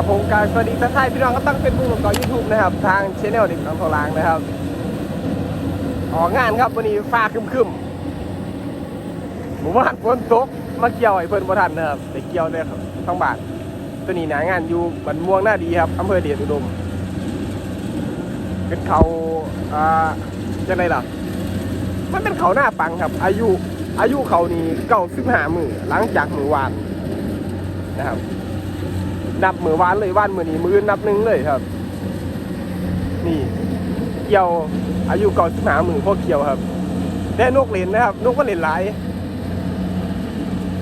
ครับผมการสวัสดีท่านไทยพี่น้องก็ตั้งเป็นผู้ประกอบยูทูบนะครับ ทางช anel เด็กน้องโทรลางนะครับ ออกงานครับวันนี้ฟ้าครึมๆหมู่บ้านฝนตกมาเกี่ยวไอ้เพิ่นบ่ทันนะครับแต่เกี่ยวได้ครับทั้งบาทตัวนี้หนางานอยู่บันม่วงหน้าดีครับอำเภอเดชอุดมเป็นเขาอ่าจังไดล่ะ มันเป็นเขาหน้าปังครับ อายุอายุเขานี่เก้าสิบห้ามือหลังจากมือวานนะครับ นับมือวานเลยวานมือนี้มือนับหนึ่งเลยครับ นี่เกี่ยวอายุเก่าสิบหามือพวกเกี่ยวครับได้นกเลนนะครับนกก็เลนหลาย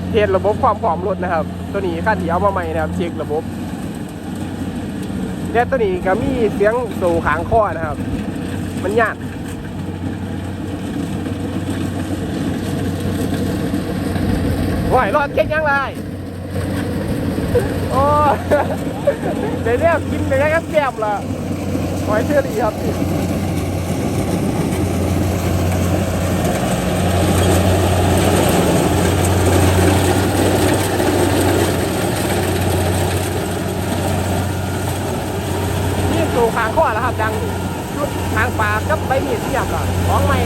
เทสระบบความพร้อมรถนะครับ ตัวนี้ค่าที่เอามาใหม่นะครับ เช็คระบบและตัวนี้ก็มีเสียงโซ่ขางข้อนะครับ มันยากไหวรอดเก่งยังไร โอ้เดี๋ยวเนี้กินไปแล้วก็แก้มละหอยเชอรี่ครับนี่สู่ขางข้อแล้วครับยังชุดทางปากกับใบมีดที่หยับก่อนของใหม่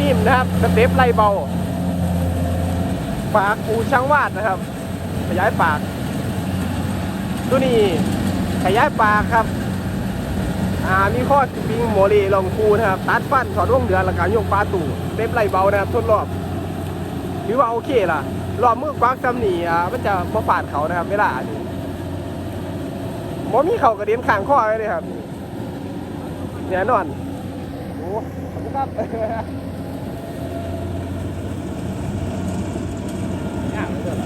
นิ่มนะครับสเต็ปไล่เบา ปากปูช่างวาดนะครับ ขยายปาก ตัวนี้ขยายปากครับอ่ามีข้อสปริงโมลีลองคูนะครับ ตัดฟันถอดร่วงเดือนแล้วก็ยกปลาตู่เต็มไหลเบานะครับทดรอบถือว่าโอเคล่ะรอบมือกวางซ้ำนี่อ่ามันจะมาฝาดเขานะครับเวลานี้มมีเขากระเด็นข้างข้อเลยครับเนี่ยนอนโอ้ขอบคุณครับ ยากเหลือเกิน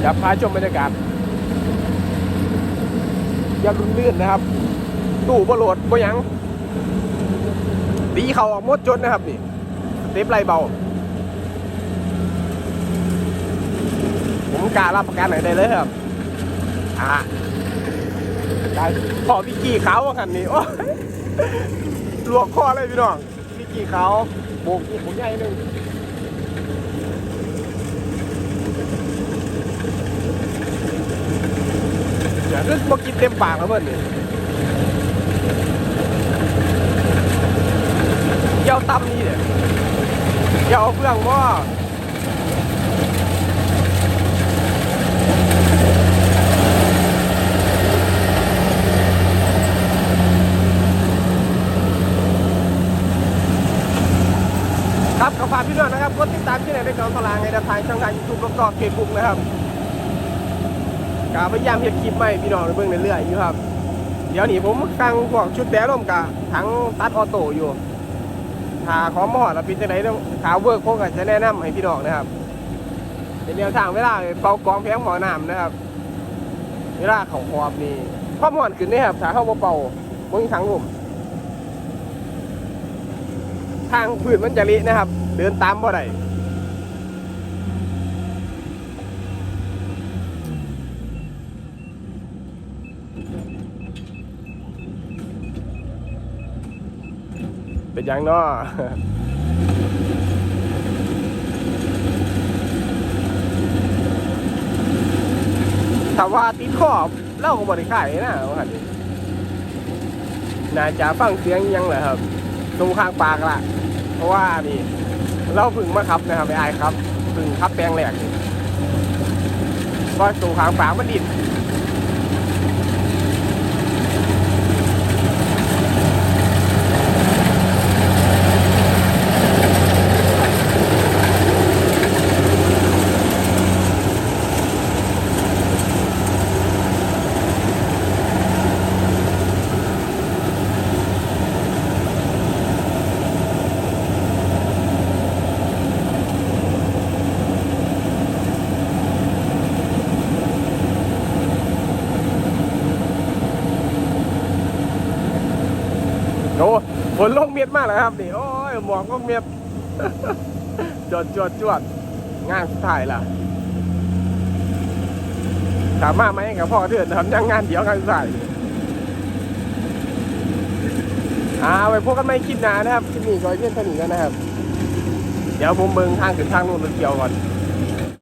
อยากพาชมบรรยากาศอยังลื่นนะครับ ตู้บโหลดบ่ยังดีเขาออกมดจนนะครับนี่เต็ปไรเบา ผมกล้ารับประกันไหนได้เลยครับ อ่าได้ขอพี่กี้ขาวว่าคันนี้โอ้ยลวกคอเลยพี่น้องพี่กี้ขาวโบกนี่ผมใหญ่หนึ่ง อย่าเพิ่งมากินเต็มปากแล้วเพื่อนนี่เกี่ยวตำนี่เนี่ยเกี่ยวเอาเฟืองหม้อครับขอฝากพี่น้องนะครับ กดติดตามที่ไหนได้กอนตารางในทางช่องทางยูทูบแล้วก็เฟซบุ๊กนะครับ กาพยายามเฮ็ดคลิปใหม่พี่น้องในเบื้องเรื่อยๆอยู่ครับ เดี๋ยวนี้ผมตั้งพวกชุดแต่ร่มกับทั้งตัดออโต้อยู่ถ้าของมอดแล้วเป็นจังไดต้องขาเวิร์กพวกก็จะแนะนำให้พี่น้องนะครับเป็นแนวทางเวลาเป่ากองแพงหมอน้ำนะครับเวลาเขาขอบนี่ความร้อนขึ้นนี่ครับถ้าเข้าบ่เป่าบ่มีทางลมทางพื้นมันจะเละนะครับ เดินตามบ่ได้ เป็นยังเนาะถ้าว่าติดขอบเล่าก็บริขายนะว่านน่าจะฟังเสียงยังเหรอครับตรงข้างปากละเพราะว่านี่เราฝึ่งมาขับนะครับไอ้ไอายครับฝึ่งขับแปลงแหลกนี่ก็ตรงข้างปากมันดินโอ้ ฝนลงเม็ดมากแล้วครับนี่โอ้ยหมอกลงเม็ดจวดจวดจวดงานสุดท้ายล่ะถามมาไหมกับพ่อเถื่อนทำยังงานเดียวกันใส่อ่าไว้พบกันใหม่คลิปหน้านะครับคลิปนี้ก็เพียงเท่านี้กันนะครับ เดี๋ยวผมเบิ่งทางถึงทางนู้นเกี่ยวก่อน